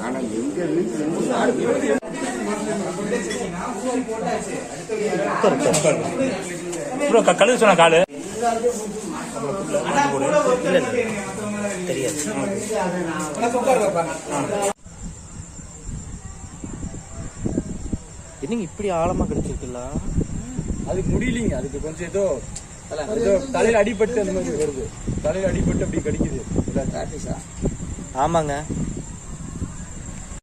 ஆனா எங்க ப்ரோ சொன்ன காலு தெரியாது என்னங்க இப்படி ஆழமா கிடைச்சிருக்குல்ல? அதுக்கு முடியலைங்க. அதுக்கு கொஞ்சம் ஏதோ ஏதோ தலையில அடிபட்டு அந்த மாதிரி வருது. தலையில அடிபட்டு அப்படி கடிக்குது. ஆமாங்க.